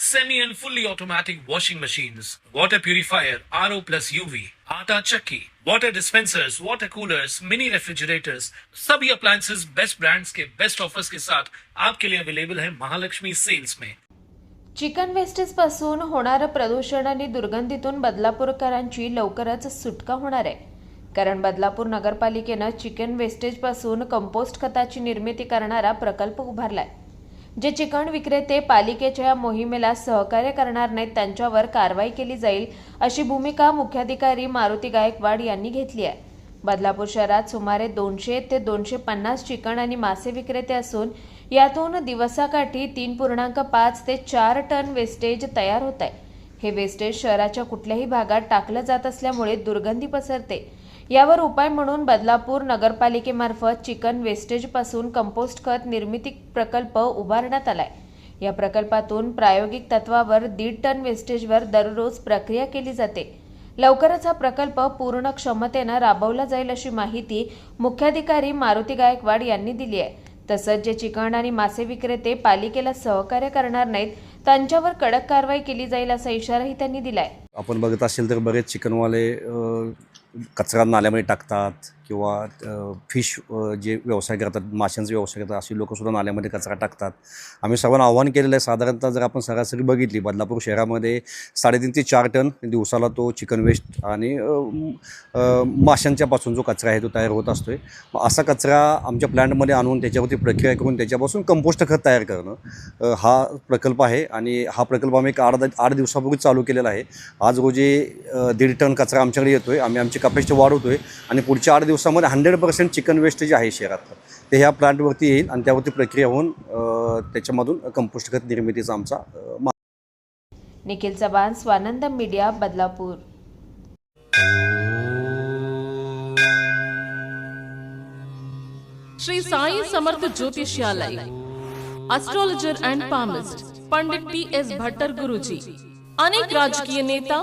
semi and fully automatic washing machines, water purifier, RO plus UV, आटा चक्की, water dispensers, water coolers, mini refrigerators, सभी appliances best brands के best offers के साथ आपके लिए अवेलेबल है महालक्ष्मी सेल्स में। चिकन वेस्टेजपासून होणारं प्रदूषण आणि दुर्गंधीतून बदलापूरकरांची लवकरच सुटका होणार आहे. कारण बदलापूर नगरपालिकेनं चिकन वेस्टेजपासून कंपोस्ट खताची निर्मिती करणारा प्रकल्प उभारलाय. जे चिकन विक्रेते पालिकेच्या या मोहिमेला सहकार्य करणार नाहीत त्यांच्यावर कारवाई केली जाईल अशी भूमिका मुख्याधिकारी मारुती गायकवाड यांनी घेतली आहे. बदलापूर शहरात सुमारे दोनशे ते दोनशे पन्नास चिकन आणि मासे विक्रेते असून यातून दिवसाकाठी तीन पूर्णांक पाच ते चार टन वेस्टेज तयार होत आहे. हे वेस्टेज शहराच्या कुठल्याही भागात टाकलं जात असल्यामुळे दुर्गंधी पसरते. यावर उपाय म्हणून बदलापूर नगरपालिकेमार्फत चिकन वेस्टेजपासून कंपोस्ट खत निर्मिती प्रकल्प उभारण्यात आलाय. या प्रकल्पातून प्रायोगिक तत्वावर दीड टन वेस्टेजवर दररोज प्रक्रिया केली जाते. लवकरच हा प्रकल्प पूर्ण क्षमतेनं राबवला जाईल अशी माहिती मुख्याधिकारी मारुती गायकवाड यांनी दिली आहे. तसंच जे चिकन आणि मासे विक्रेते पालिकेला सहकार्य करणार नाहीत त्यांच्यावर कडक कारवाई केली जाईल असा इशाराही त्यांनी दिलाय. आपण बघत असेल तर बरेच चिकनवाले कचरा नाल्यामध्ये टाकतात. किंवा फिश जे व्यवसाय करतात माशांचा व्यवसाय करतात अशी लोकंसुद्धा नाल्यामध्ये कचरा टाकतात. आम्ही सर्वांना आव्हान केलेलं आहे साधारणतः जर आपण सरासरी बघितली बदलापूर शहरामध्ये साडेतीन ते चार टन दिवसाला तो चिकन वेस्ट आणि माशांच्यापासून जो कचरा आहे तो तयार होत असतो आहे असा कचरा आमच्या प्लॅन्टमध्ये आणून त्याच्यावरती प्रक्रिया करून त्याच्यापासून कंपोस्ट खत तयार करणं हा प्रकल्प आहे. आणि हा प्रकल्प आम्ही एक आठ आठ दिवसापूर्वी चालू केलेला आहे. आज रोजी दीड टन कचरा आमच्याकडे येतो आहे आम्ही आमची कपॅसिटी वाढवतो आहे आणि पुढच्या आठ दिवस दिवसामध्ये हंड्रेड पर्सेंट चिकन वेस्ट जे आहे शहरातलं ते ह्या प्लांटवरती येईल आणि त्यावरती प्रक्रिया होऊन त्याच्यामधून कंपोस्ट खत निर्मितीचा आमचा Nikhil Chavan Swanand media Badlapur. Shri Sai Samarth Jyotishalay astrologer and palmist Pandit P S Bhattar Guruji अनेक राजकीय नेता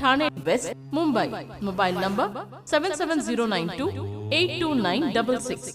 Thane west Mumbai. Mobile number seven seven zero nine two eight two nine double six